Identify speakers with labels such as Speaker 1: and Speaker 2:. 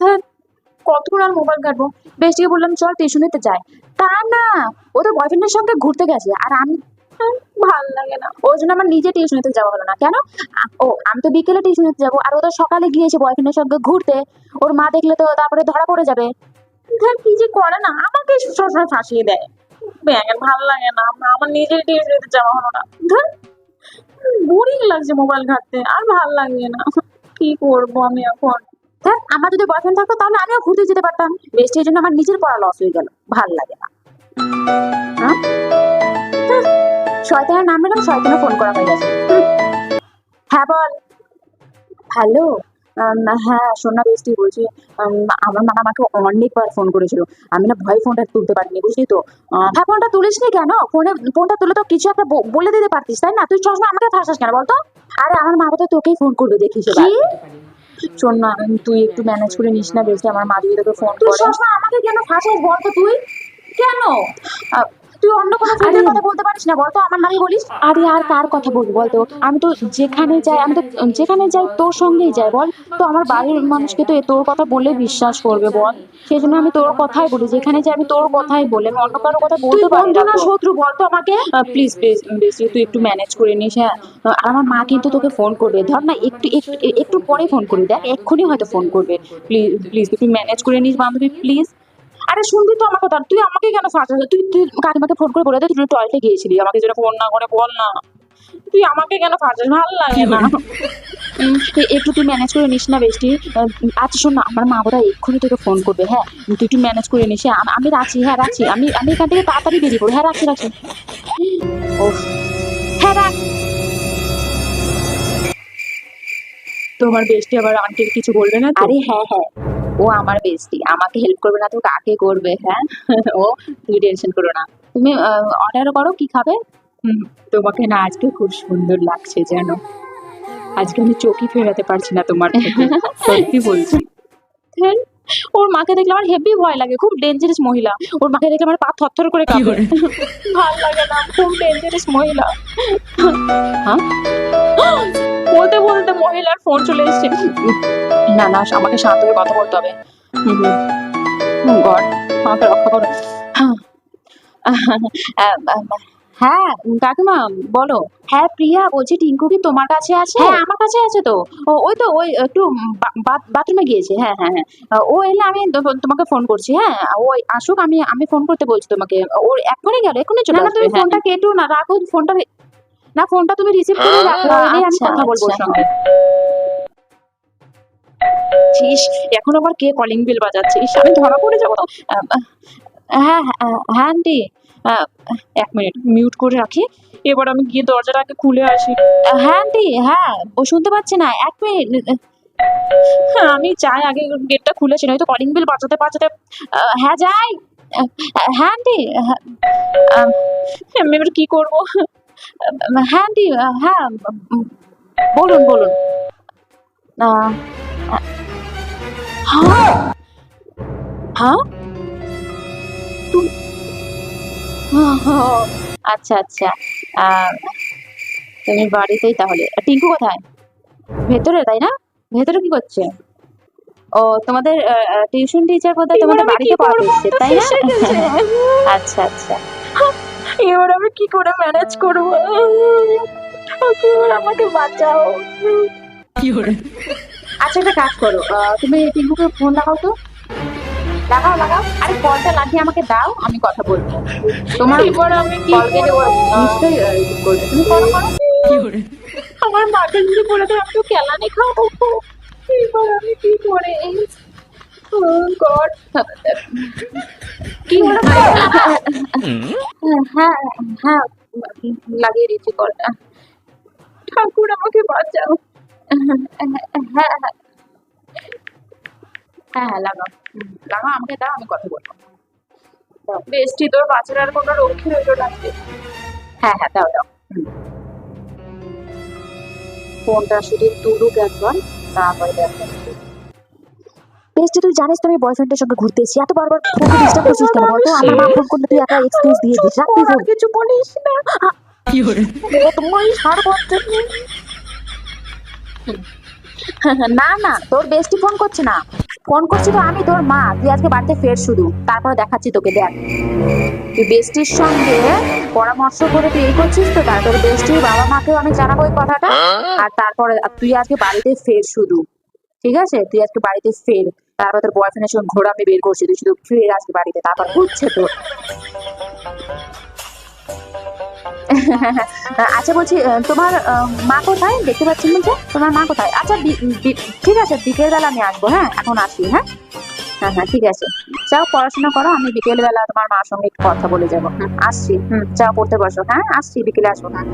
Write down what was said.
Speaker 1: ধ্যাৎ, কতক্ষণ আর মোবাইল ঘাটবো? বেশিকে বললাম চল টিউশনিতে যাই। তা না ও তো বয়ফ্রেন্ডের সঙ্গে ঘুরতে গেছে আর আমি ভালো লাগে না। ওই জন্য আমার নিজে টিউশনিতে যাওয়া হলো না। কেন? ও আমি তো বিকেলে টিউশনিতে যাব আর ও তো সকালে গিয়েছে বয়ফ্রেন্ডের সঙ্গে ঘুরতে। ওর মা দেখলে তো তারপরে ধরা পড়ে যাবে। ধ্যাৎ, কি যে করে না আমাকে সবসময় ফাঁসিয়ে দেয়। ব্যাঙের ভালো লাগে না আমার আমার নিজের টিউশনিতে যাওয়া হলো না। ধর বোরিং লাগছে মোবাইল ঘাটতে আর ভালো লাগে না। কি করব আমি এখন? দেখ আমার যদি বয়ফ্রেন্ড থাকতো, তাহলে আমিও ঘুরতে যেতে পারতাম। বেস্টের জন্য আমার নিজের পড়া লস হয়ে গেল। ভালো লাগে না। হ্যাঁ? শয়তানের নাম নিলাম শয়তানে ফোন করা হয়ে গেছে। হ্যাঁ বল। হ্যালো? হ্যাঁ সোনা বেস্টি বলছি। আমার মা আমাকে অনেকবার ফোন করেছিল। আমি না ভয় ফোনটা তুলতে পারিনি, বুঝলি তো? হ্যাঁ ফোনটা তুলিসনি কেন? ফোনে ফোনটা তুলে তো কিছু একটা বলে দিতে পারতিস, তাই না? তুই সবসময় আমাকে ফাঁসাস কেন, বলতো? আরে, আমার মা তো তোকেই ফোন করবে দেখিস। শোন না তুই একটু ম্যানেজ করে নিস না বেশি আমার মা যদি তোকে ফোন করে আমাকে কেন ফাঁসাস বল তো তুই? কেন? তুই অন্য কোনো ফ্রেন্ডের কথা বলতে পারিস না বলতো আমার নামে বলিস। আরে আর কার কথা বলব বলতো? আমি তো যেখানে যাই আমি তো যেখানে যাই তোর সঙ্গেই যাই বল। তো আমার বাড়ির মানুষকে তো তোর কথা বলে বিশ্বাস করবে বল। সেই জন্য আমি তোর কথাই বলি যেখানে যাই আমি তোর কথাই বলি আমি অন্য কারোর কথা বলতে পারি না শত্রু বলতো আমাকে? প্লিজ প্লিজ বেশি তুই একটু ম্যানেজ করে নিস হ্যাঁ। আর আমার মা কিন্তু তোকে ফোন করবে। ধর না একটু একটু একটু পরে ফোন করবি দেখ এক্ষুনি হয়তো ফোন করবে। প্লিজ প্লিজ তুই ম্যানেজ করে নিস বান্ধবী প্লিজ আরে শুনবি তো আমার কথা তুই আমাকে কেন ফাঁসাস তুই তুই কাকিমাকে ফোন করে বলে দে তুই টয়লেটে গিয়েছিলি আমাকে যেন ফোন না করে বল না। তুই আমাকে কেন ফাঁসাস ভালো লাগে না। একটু তুই ম্যানেজ করে নিস না বেশি। আচ্ছা শোন না আমার মা বোধ এক্ষুনি তোকে ফোন করবে হ্যাঁ? তুই একটু ম্যানেজ করে নিস হ্যাঁ? আমি রাখছি হ্যাঁ রাখছি। আমি আমি এখান থেকে তাড়াতাড়ি বেরিয়ে পড়ি হ্যাঁ রাখছি রাখছি। ওহ হ্যাঁ রাখ।
Speaker 2: তোমার বেস্টি আবার আন্টির কিছু বলবে না
Speaker 1: আরে হ্যাঁ হ্যাঁ। ও আমার বেস্টি আমাকে হেল্প করবে না তো কাকে করবে হ্যাঁ? ও তুমি টেনশন করো না। তুমি অর্ডার করো কি খাবে?
Speaker 2: হুম, তোমাকে না আজকে খুব সুন্দর লাগছে যেন আজকে আমি চোখই ফেরাতে পারছি না তোমার সত্যি বলছি।
Speaker 1: ওর মাকে দেখলে আমার হেভি ভয় লাগে খুব ডেঞ্জারাস মহিলা। ওর মাকে দেখলে আমার পা থরথর করে কাঁপে। ভালো লাগে না খুব ডেঞ্জারাস মহিলা। হ্যাঁ? বলতে বলতে মহিলার ফোন চলে এসেছে। না না আমাকে শান্ত হয়ে কথা বলতে হবে। গড আমাকে রক্ষা করো। হ্যাঁ। হ্যাঁ কাকিমা বলো। হ্যাঁ প্রিয়া বলছি টিঙ্কু কি তোমার কাছে আছে? হ্যাঁ আমার কাছে আছে তো। ওই তো ওই একটু বাথরুমে গিয়েছে। হ্যাঁ হ্যাঁ হ্যাঁ। ও এলে আমি তোমাকে ফোন করছি হ্যাঁ। ওই আসুক আমি আমি ফোন করতে বলছি তোমাকে। ওর এখনই গেল এখনই চলে আসবে তুমি ফোনটা কেটো না রাখো ফোনটা না ফোনটা তুমি রিসিভ করে রাখো আমি কথা বলব সঙ্গে। ছিস এখন আবার কে কলিং বেল বাজাচ্ছে? ইস, আমি ধরা পড়ে যাব তো। হ্যাঁ হ্যাঁ হ্যাঁ আন্টি। এক মিনিট মিউট করে রাখি। এবার আমি গিয়ে দরজাটা আগে খুলে আসি। হ্যাঁ আন্টি হ্যাঁ ও শুনতে পাচ্ছে না এক মিনিট হ্যাঁ আমি চাই আগে গেটটা খুলেছি নয়তো কলিং বেল বাজাতে বাজাতে হ্যাঁ যাই। হ্যাঁ আন্টি হ্যাঁ, আমি এবার কি করব? হ্যাঁ আহ, হ্যাঁ বলুন বলুন। হ্যাঁ। হ্যাঁ? আচ্ছা আচ্ছা। আহ, তুমি বাড়িতেই তাহলে। টিঙ্কু কোথায়? ভেতরে তাই না? ভেতরে কি করছে? ও তোমাদের টিউশন টিচার বোধহয় তোমাদের বাড়িতে পড়াতে তাই না? আচ্ছা আচ্ছা। এবার আমি কি করে ম্যানেজ করব? আমাকে বাঁচাও। আচ্ছা একটা কাজ করো। তুমি টিঙ্কুকে ফোন লাগাও তো। লাগাও লাগাও। আরে কলটা লাগিয়ে আমাকে দাও আমি কথা বলব। তোমার এবার আমি কল কেটে নিশ্চয়ই করবে। তুমি করো। করো? আমার মাকে যদি বলে দেয় আমি তো কেলানি খাব। এবার আমি কি করে? গড কি হ্যাঁ? হ্যাঁ লাগিয়ে দিচ্ছি কলটা। ঠাকুর আমাকে বাঁচাও। হ্যাঁ হ্যাঁ। হ্যাঁ হ্যাঁ লাগাও। লাগাও আমাকে দাও আমি কথা বলব। বেশটি তোর বাচ্চার আর কোনো রক্ষী রইল না। হ্যাঁ হ্যাঁ দাও দাও। ফোনটা শুধু তুলুক একবার তারপরে দেখো বেশটি তুই জানিস তো আমি বয়ফ্রেন্ডের সঙ্গে ঘুরতে এসেছি। এত বারবার ডিস্টার্ব করছিস কেন বলতো? আমার মা ফোন করলে তুই একটা এক্সকিউজ দিয়ে দিস। রাখ তুই ফোন কিছু বলিস না। তোমার সার করতে না না তোর বেস্টি ফোন করছে না। ফোন করছি তো আমি তোর মা। তুই আজকে বাড়িতে ফের শুধু। তারপরে দেখাচ্ছি তোকে দেখ। তুই বেস্টির সঙ্গে পরামর্শ করে তুই এই করছিস তো? তার তোর বেস্টির বাবা মাকেও আমি জানাব এই কথাটা। আর তারপরে তুই আজকে বাড়িতে ফের শুধু। ঠিক আছে? তুই আজকে বাড়িতে ফের। তারপর তোর বয়ফ্রেন্ডের সঙ্গে ঘোরা আমি বের করছি, তুই শুধু ফের আজকে বাড়িতে, তারপর বুঝছে তো। আচ্ছা বলছি তোমার মা কোথায়? দেখতে পাচ্ছি বলছে? তোমার মা কোথায়? আচ্ছা ঠিক আছে, বিকেল বেলা আমি আসব হ্যাঁ? এখন আসি হ্যাঁ? হ্যাঁ হ্যাঁ ঠিক আছে। যাও, পড়াশোনা করো, আমি বিকেল বেলা তোমার মার সঙ্গে একটু কথা বলে যাব। আসছি, হুম, যাও, পড়তে বসো হ্যাঁ? আসছি, বিকেলে আসব হ্যাঁ?